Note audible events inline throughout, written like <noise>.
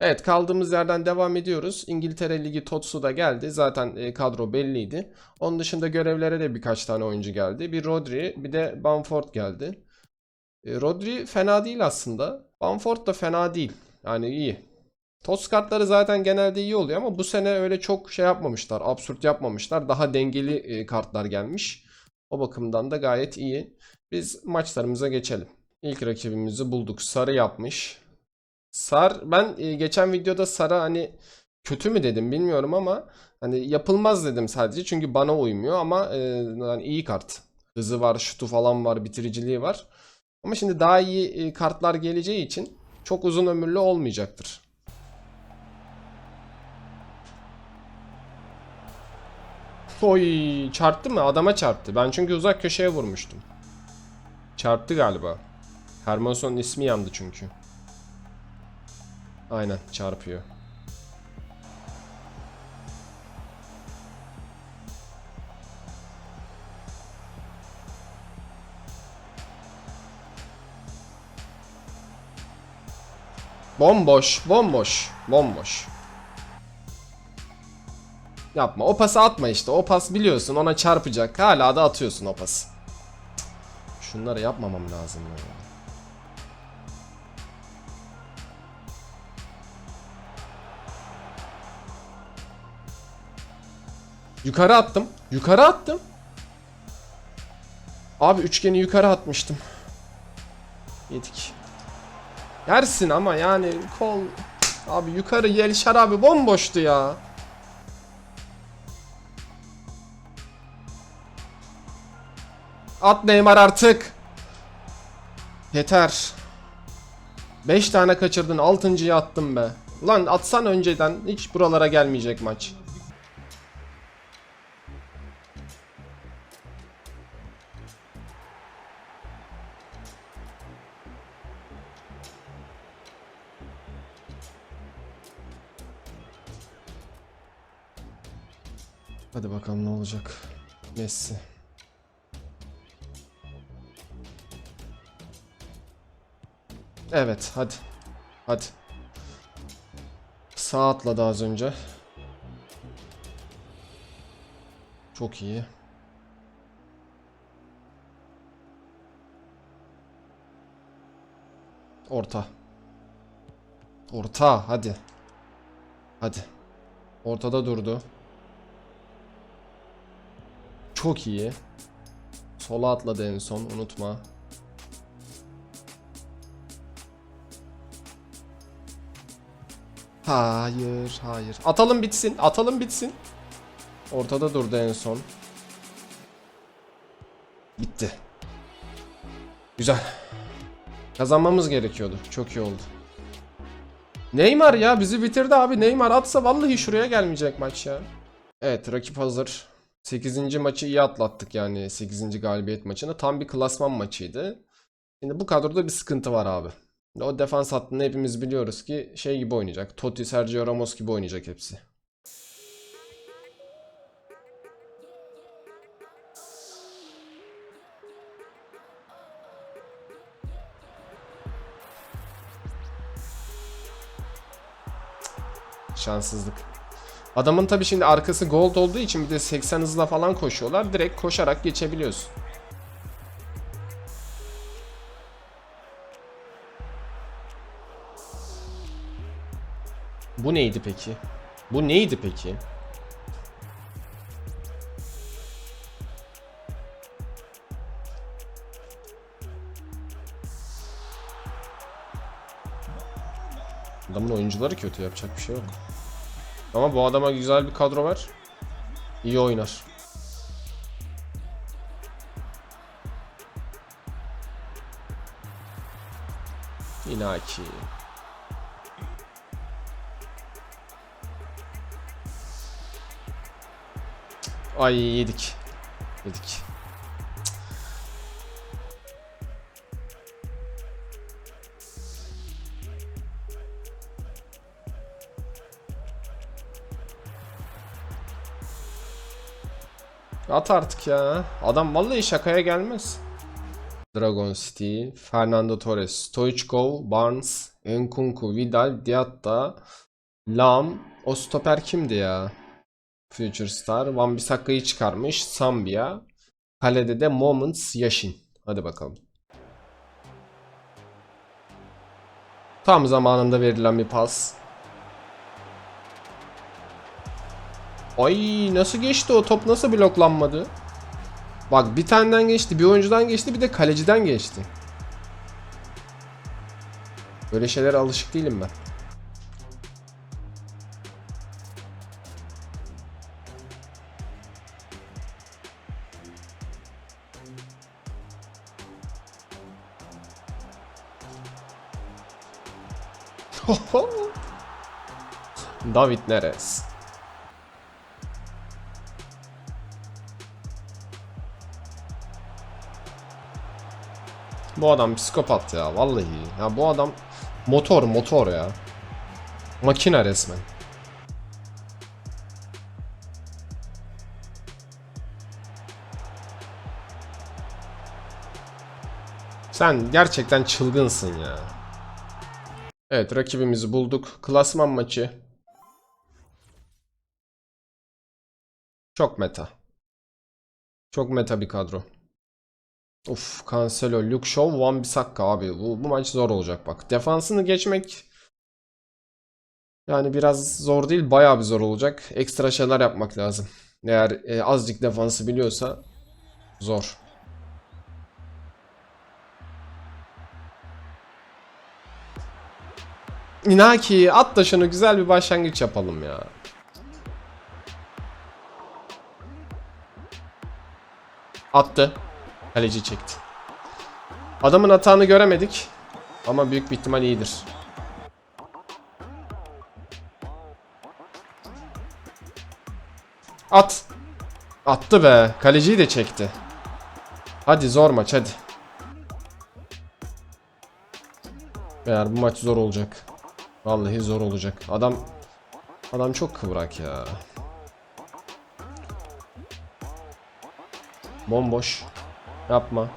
Evet kaldığımız yerden devam ediyoruz. İngiltere Ligi TOTS'u da geldi. Zaten e, kadro belliydi. Onun dışında görevlere de birkaç tane oyuncu geldi. Bir Rodri bir de Bamford geldi. E, Rodri fena değil aslında. Bamford da fena değil. Yani iyi. TOTS kartları zaten genelde iyi oluyor ama bu sene öyle çok şey yapmamışlar. Absürt yapmamışlar. Daha dengeli e, kartlar gelmiş. O bakımdan da gayet iyi. Biz maçlarımıza geçelim. İlk rakibimizi bulduk. Sarı yapmış. Sar ben e, geçen videoda Sara hani kötü mü dedim bilmiyorum ama hani yapılmaz dedim sadece çünkü bana uymuyor ama e, yani iyi kart. Hızı var, şutu falan var, bitiriciliği var. Ama şimdi daha iyi e, kartlar geleceği için çok uzun ömürlü olmayacaktır. Oy çarptı mı? Adama çarptı. Ben çünkü uzak köşeye vurmuştum. Çarptı galiba. Hermoson'un ismi yandı çünkü. Aynen çarpıyor. Bomboş, bomboş, bomboş. Yapma. O pası atma işte. O pas biliyorsun ona çarpacak. Hala da atıyorsun o pası. Şunları yapmamam lazım ya. Yukarı attım. Yukarı attım. Abi üçgeni yukarı atmıştım. Yedik. Yersin ama yani kol... Abi yukarı Yelşar abi bomboştu ya. At Neymar artık. Yeter. 5 tane kaçırdın 6.yı attım be. Ulan atsan önceden hiç buralara gelmeyecek maç. Hadi bakalım ne olacak. Messi. Evet hadi. Hadi. Sağ atladı az önce. Çok iyi. Orta. Orta hadi. Hadi. Ortada durdu. Çok iyi. Sola atladı en son unutma. Hayır, hayır. Atalım bitsin, atalım bitsin. Ortada durdu en son. Bitti. Güzel. Kazanmamız gerekiyordu. Çok iyi oldu. Neymar ya bizi bitirdi abi. Neymar atsa vallahi şuraya gelmeyecek maç ya. Evet rakip hazır. 8. maçı iyi atlattık yani 8. galibiyet maçını. Tam bir klasman maçıydı. Şimdi bu kadroda bir sıkıntı var abi. O defans hattını hepimiz biliyoruz ki şey gibi oynayacak. Totti, Sergio Ramos gibi oynayacak hepsi. Şanssızlık. Adamın tabi şimdi arkası gold olduğu için bir de 80 hızla falan koşuyorlar. Direkt koşarak geçebiliyorsun. Bu neydi peki? Bu neydi peki? Adamın oyuncuları kötü yapacak bir şey yok. Ama bu adama güzel bir kadro var. İyi oynar. Inaki. Ay yedik. Yedik. At artık ya. Adam vallahi şakaya gelmez. Dragon City, Fernando Torres, Stoichkov, Barnes, Nkunku, Vidal, Diatta, Lam. O stoper kimdi ya? Future Star. Van Bissaka'yı çıkarmış. Sambia. Kalede de Moments Yashin. Hadi bakalım. Tam zamanında verilen bir pas. Ay nasıl geçti o top nasıl bloklanmadı? Bak bir taneden geçti, bir oyuncudan geçti, bir de kaleciden geçti. Böyle şeylere alışık değilim ben. <laughs> David Neres. Bu adam psikopat ya vallahi. Ya bu adam motor motor ya. Makine resmen. Sen gerçekten çılgınsın ya. Evet rakibimizi bulduk. Klasman maçı. Çok meta. Çok meta bir kadro. Uf, Cancelo, Luke Shaw, Van Bissaka abi. Bu, bu maç zor olacak bak. Defansını geçmek yani biraz zor değil, bayağı bir zor olacak. Ekstra şeyler yapmak lazım. Eğer e, azıcık defansı biliyorsa zor. Inaki at da şunu güzel bir başlangıç yapalım ya. Attı. Kaleci çekti. Adamın hatanı göremedik. Ama büyük bir ihtimal iyidir. At. Attı be. Kaleciyi de çekti. Hadi zor maç hadi. Eğer bu maç zor olacak. Vallahi zor olacak. Adam adam çok kıvrak ya. Bomboş. Yapma.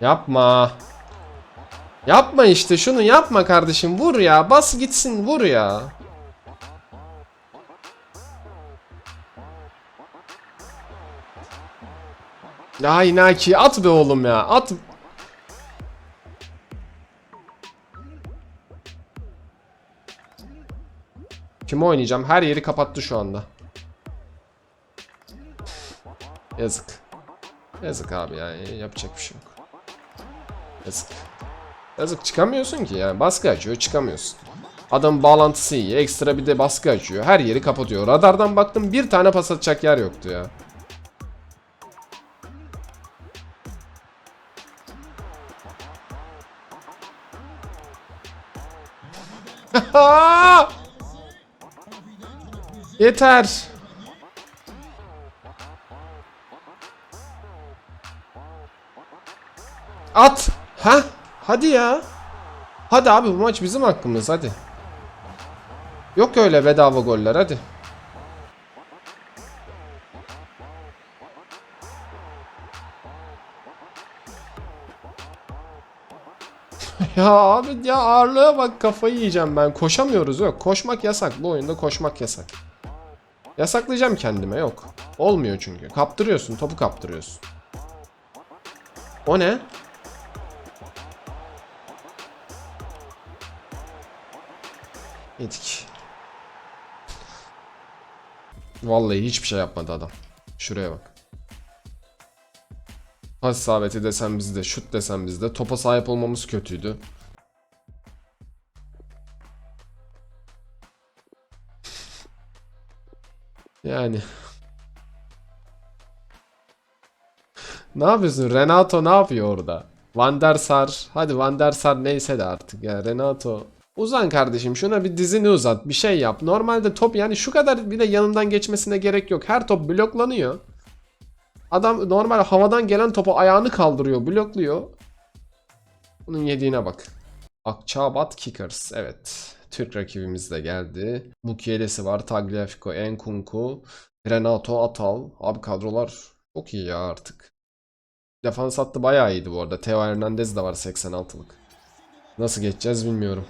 Yapma. Yapma işte şunu yapma kardeşim. Vur ya. Bas gitsin vur ya. Ya Inaki at be oğlum ya. At. Kimi oynayacağım? Her yeri kapattı şu anda. Yazık. Yazık abi yani yapacak bir şey yok. Yazık. Yazık çıkamıyorsun ki yani baskı açıyor çıkamıyorsun. Adam bağlantısı iyi ekstra bir de baskı açıyor her yeri kapatıyor. Radardan baktım bir tane pas atacak yer yoktu ya. Yeter. At. Ha? Hadi ya. Hadi abi bu maç bizim hakkımız hadi. Yok öyle bedava goller hadi. <laughs> ya abi ya ağırlığa bak kafayı yiyeceğim ben. Koşamıyoruz yok. Koşmak yasak. Bu oyunda koşmak yasak. Yasaklayacağım kendime yok. Olmuyor çünkü. Kaptırıyorsun topu kaptırıyorsun. O ne? Yedik. Vallahi hiçbir şey yapmadı adam. Şuraya bak. Pas isabeti desem bizde, şut desem bizde. Topa sahip olmamız kötüydü. Yani. Ne yapıyorsun? Renato ne yapıyor orada? Van der Sar. Hadi Van der Sar neyse de artık ya. Renato. Uzan kardeşim şuna bir dizini uzat. Bir şey yap. Normalde top yani şu kadar bile yanından geçmesine gerek yok. Her top bloklanıyor. Adam normal havadan gelen topu ayağını kaldırıyor. Blokluyor. Bunun yediğine bak. Akçabat Kickers. Evet. Türk rakibimiz de geldi. Mukielesi var. Tagliafico, Enkunku, Renato Atal. Abi kadrolar çok iyi ya artık. Defans hattı bayağı iyiydi bu arada. Theo Hernandez de var 86'lık. Nasıl geçeceğiz bilmiyorum.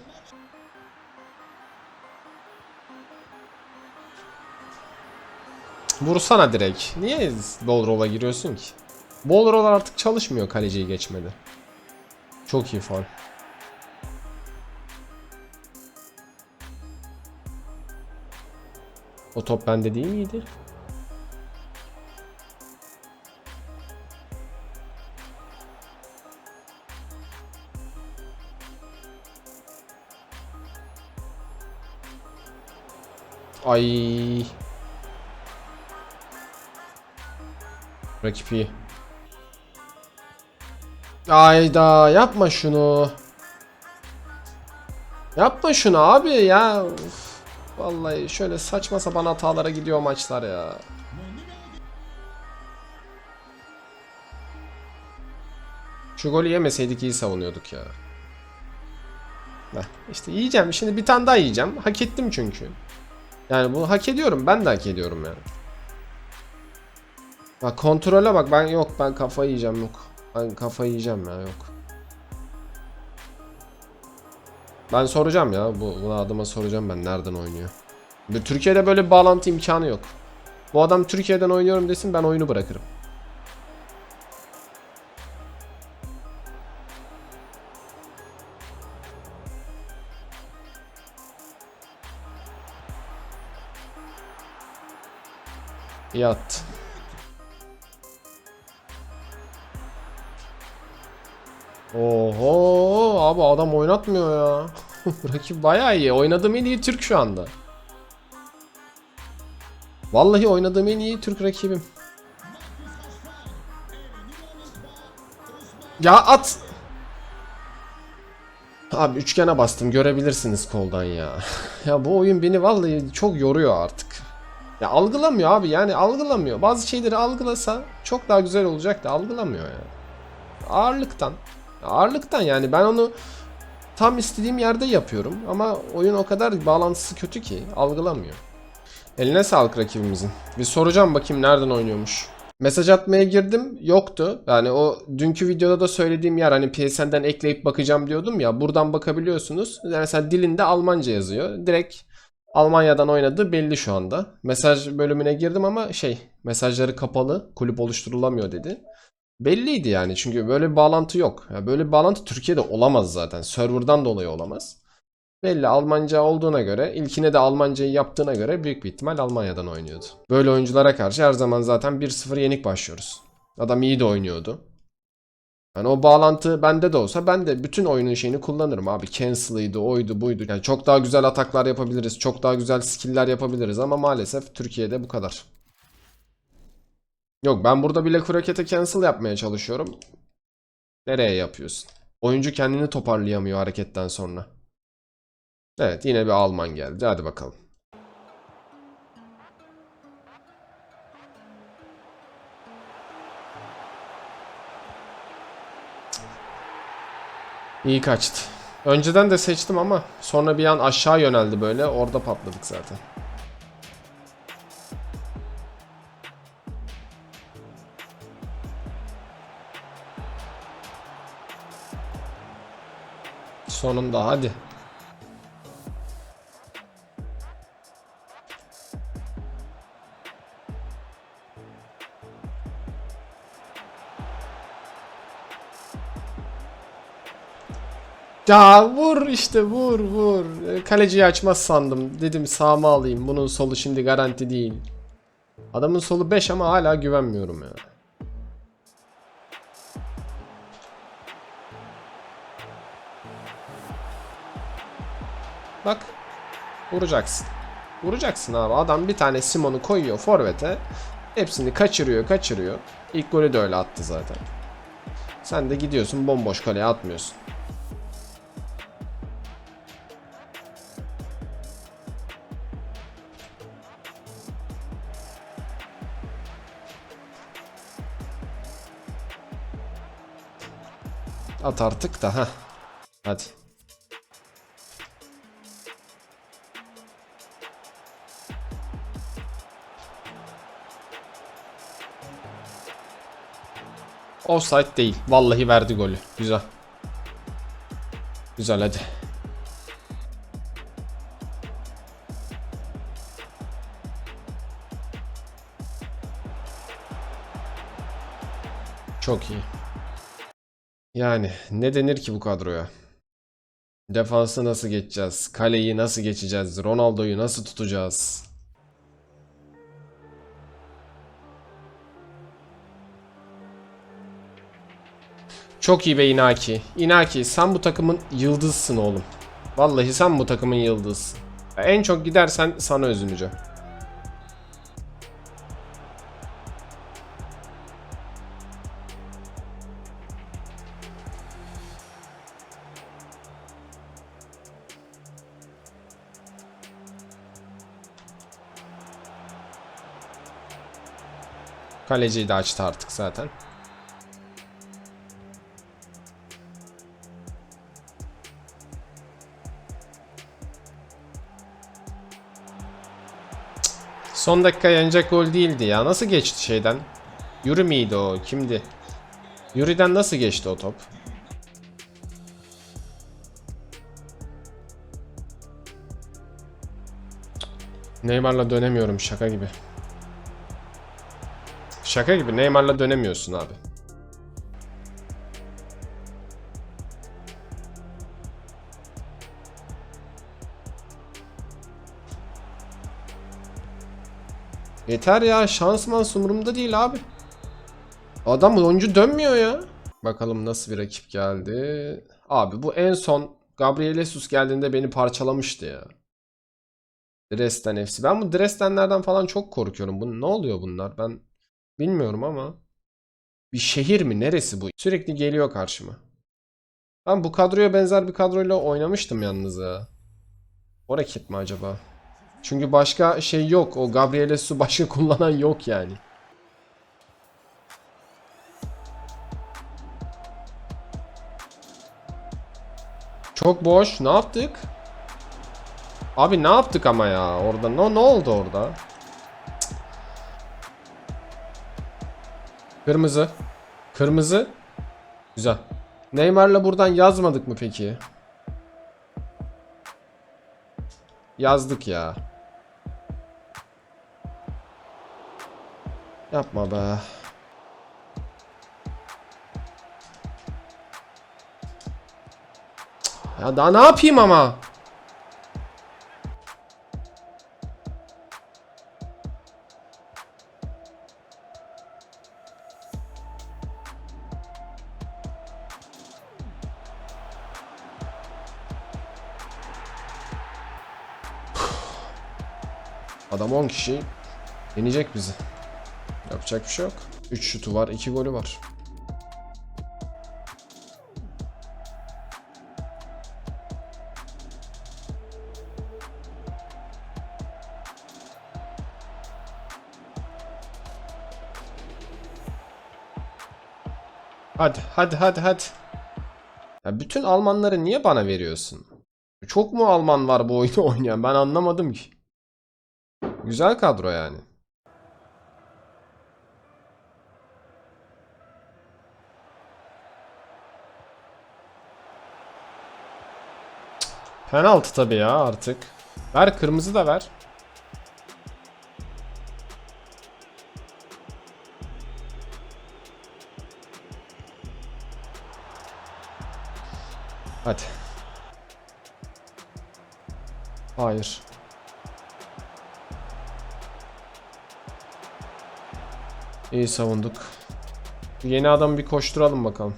Vursana direkt. Niye ball roll'a giriyorsun ki? Ball roll artık çalışmıyor kaleciyi geçmedi. Çok iyi faul. O top bende değil miydi? Ay. Rakip iyi. Ayda yapma şunu. Yapma şunu abi ya. Uf. Vallahi şöyle saçma sapan hatalara gidiyor maçlar ya. Şu golü yemeseydik iyi savunuyorduk ya. Heh, işte yiyeceğim. Şimdi bir tane daha yiyeceğim. Hak ettim çünkü. Yani bunu hak ediyorum. Ben de hak ediyorum yani. Bak kontrole bak. Ben yok. Ben kafayı yiyeceğim. Yok. Ben kafayı yiyeceğim ya. Yok. Ben soracağım ya. Bu, bunu adıma soracağım ben. Nereden oynuyor? Bu- Türkiye'de böyle bir bağlantı imkanı yok. Bu adam Türkiye'den oynuyorum desin ben oyunu bırakırım. Yat. Abi adam oynatmıyor ya. <laughs> Rakip bayağı iyi. Oynadığım en iyi Türk şu anda. Vallahi oynadığım en iyi Türk rakibim. Ya at. Abi üçgene bastım görebilirsiniz koldan ya. <laughs> ya bu oyun beni vallahi çok yoruyor artık. Ya algılamıyor abi yani algılamıyor. Bazı şeyleri algılasa çok daha güzel olacak da algılamıyor ya. Ağırlıktan. Ağırlıktan yani ben onu tam istediğim yerde yapıyorum ama oyun o kadar bağlantısı kötü ki algılamıyor. Eline sağlık rakibimizin. Bir soracağım bakayım nereden oynuyormuş. Mesaj atmaya girdim yoktu. Yani o dünkü videoda da söylediğim yer hani PSN'den ekleyip bakacağım diyordum ya. Buradan bakabiliyorsunuz. Mesela dilinde Almanca yazıyor. Direkt Almanya'dan oynadığı belli şu anda. Mesaj bölümüne girdim ama şey mesajları kapalı. Kulüp oluşturulamıyor dedi. Belliydi yani çünkü böyle bir bağlantı yok. Ya böyle bir bağlantı Türkiye'de olamaz zaten. Server'dan dolayı olamaz. Belli Almanca olduğuna göre, ilkine de Almancayı yaptığına göre büyük bir ihtimal Almanya'dan oynuyordu. Böyle oyunculara karşı her zaman zaten 1-0 yenik başlıyoruz. Adam iyi de oynuyordu. Yani o bağlantı bende de olsa ben de bütün oyunun şeyini kullanırım abi. Cancel'ıydı, oydu, buydu. Yani çok daha güzel ataklar yapabiliriz, çok daha güzel skill'ler yapabiliriz ama maalesef Türkiye'de bu kadar. Yok ben burada bile harekete cancel yapmaya çalışıyorum. Nereye yapıyorsun? Oyuncu kendini toparlayamıyor hareketten sonra. Evet yine bir Alman geldi. Hadi bakalım. İyi kaçtı. Önceden de seçtim ama sonra bir an aşağı yöneldi böyle. Orada patladık zaten. Sonunda hadi. Ya vur işte vur vur. E, Kaleciyi açmaz sandım. Dedim sağıma alayım. Bunun solu şimdi garanti değil. Adamın solu 5 ama hala güvenmiyorum ya. Bak. Vuracaksın. Vuracaksın abi. Adam bir tane Simon'u koyuyor forvete. Hepsini kaçırıyor kaçırıyor. İlk golü de öyle attı zaten. Sen de gidiyorsun bomboş kaleye atmıyorsun. At artık da ha. Hadi. Offside değil. Vallahi verdi golü. Güzel. Güzel hadi. Çok iyi. Yani ne denir ki bu kadroya? Defansı nasıl geçeceğiz? Kaleyi nasıl geçeceğiz? Ronaldo'yu nasıl tutacağız? Çok iyi be Inaki. Inaki sen bu takımın yıldızsın oğlum. Vallahi sen bu takımın yıldızsın. En çok gidersen sana üzüleceğim. Kaleciyi de açtı artık zaten. Son dakika yenecek gol değildi ya. Nasıl geçti şeyden? Yuri miydi o? Kimdi? Yuri'den nasıl geçti o top? Neymar'la dönemiyorum şaka gibi. Şaka gibi Neymar'la dönemiyorsun abi. Yeter ya şans umurumda değil abi. Adam oyuncu dönmüyor ya. Bakalım nasıl bir rakip geldi. Abi bu en son Gabriel Jesus geldiğinde beni parçalamıştı ya. Dresden FC. Ben bu Dresdenlerden falan çok korkuyorum. Bu ne oluyor bunlar? Ben bilmiyorum ama. Bir şehir mi? Neresi bu? Sürekli geliyor karşıma. Ben bu kadroya benzer bir kadroyla oynamıştım yalnız ya. O rakip mi acaba? Çünkü başka şey yok. O Gabriel Su başka <laughs> kullanan yok yani. Çok boş. Ne yaptık? Abi ne yaptık ama ya orada? Ne, ne oldu orada? Cık. Kırmızı. Kırmızı. Güzel. Neymar'la buradan yazmadık mı peki? Yazdık ya. Yapma be. Ya daha ne yapayım ama? Adam 10 kişi yenecek bizi. Yapacak bir şey yok. 3 şutu var, 2 golü var. Hadi, hadi, hadi, hadi. Ya bütün Almanları niye bana veriyorsun? Çok mu Alman var bu oyunu <laughs> oynayan? Ben anlamadım ki. Güzel kadro yani. Penaltı tabii ya artık. Ver kırmızı da ver. Hadi. Hayır. İyi savunduk. Yeni adamı bir koşturalım bakalım.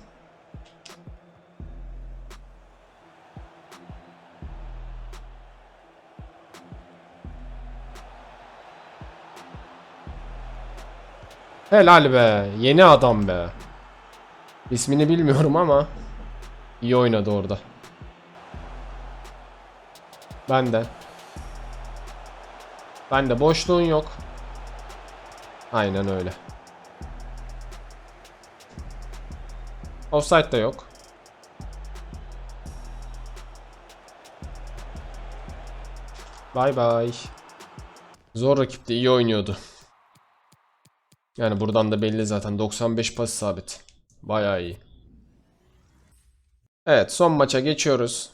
Helal be. Yeni adam be. İsmini bilmiyorum ama iyi oynadı orada. Ben de. Ben de boşluğun yok. Aynen öyle. Offside de yok. Bay bay. Zor rakipti, iyi oynuyordu. Yani buradan da belli zaten 95 pas sabit. Bayağı iyi. Evet son maça geçiyoruz.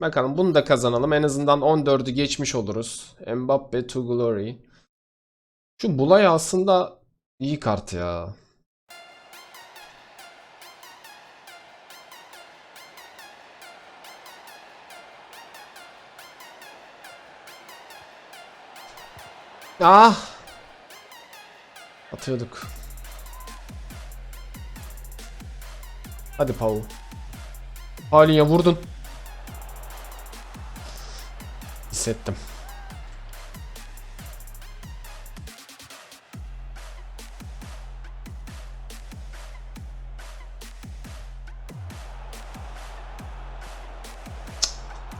Bakalım bunu da kazanalım. En azından 14'ü geçmiş oluruz. Mbappe to glory. Şu Bulay aslında iyi kart ya. Ah! Atıyorduk. Hadi Paul. Haliye vurdun. Hissettim.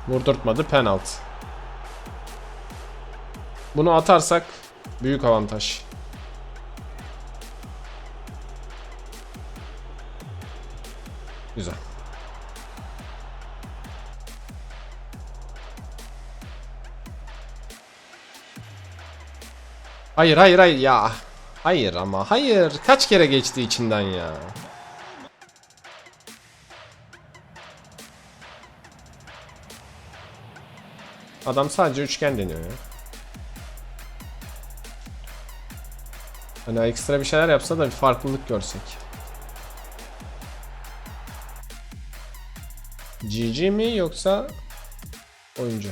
Vurdurtmadı penaltı. Bunu atarsak büyük avantaj. Güzel. Hayır hayır hayır ya. Hayır ama hayır. Kaç kere geçti içinden ya. Adam sadece üçgen deniyor ya. Hani ekstra bir şeyler yapsa da bir farklılık görsek. GG mi yoksa oyuncu?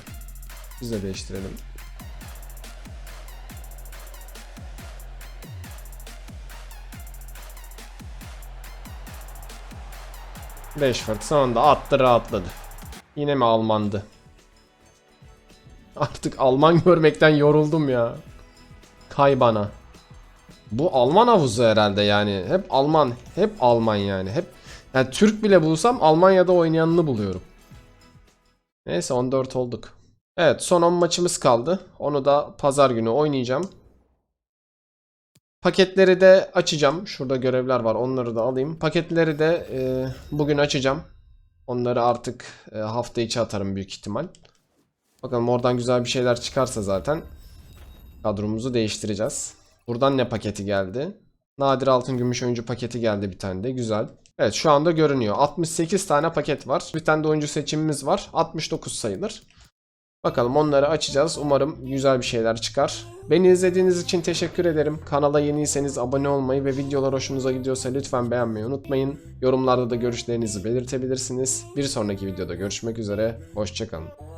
Biz de değiştirelim. Rashford sonunda attı rahatladı. Yine mi Almandı? Artık Alman <laughs> görmekten yoruldum ya. Kay bana. Bu Alman havuzu herhalde yani. Hep Alman, hep Alman yani. Hep yani Türk bile bulsam Almanya'da oynayanını buluyorum. Neyse 14 olduk. Evet son 10 maçımız kaldı. Onu da pazar günü oynayacağım. Paketleri de açacağım. Şurada görevler var. Onları da alayım. Paketleri de e, bugün açacağım. Onları artık e, hafta içi atarım büyük ihtimal. Bakalım oradan güzel bir şeyler çıkarsa zaten kadromuzu değiştireceğiz. Buradan ne paketi geldi? Nadir altın gümüş oyuncu paketi geldi bir tane de. Güzel. Evet şu anda görünüyor. 68 tane paket var. Bir tane de oyuncu seçimimiz var. 69 sayılır. Bakalım onları açacağız. Umarım güzel bir şeyler çıkar. Beni izlediğiniz için teşekkür ederim. Kanala yeniyseniz abone olmayı ve videolar hoşunuza gidiyorsa lütfen beğenmeyi unutmayın. Yorumlarda da görüşlerinizi belirtebilirsiniz. Bir sonraki videoda görüşmek üzere. Hoşçakalın.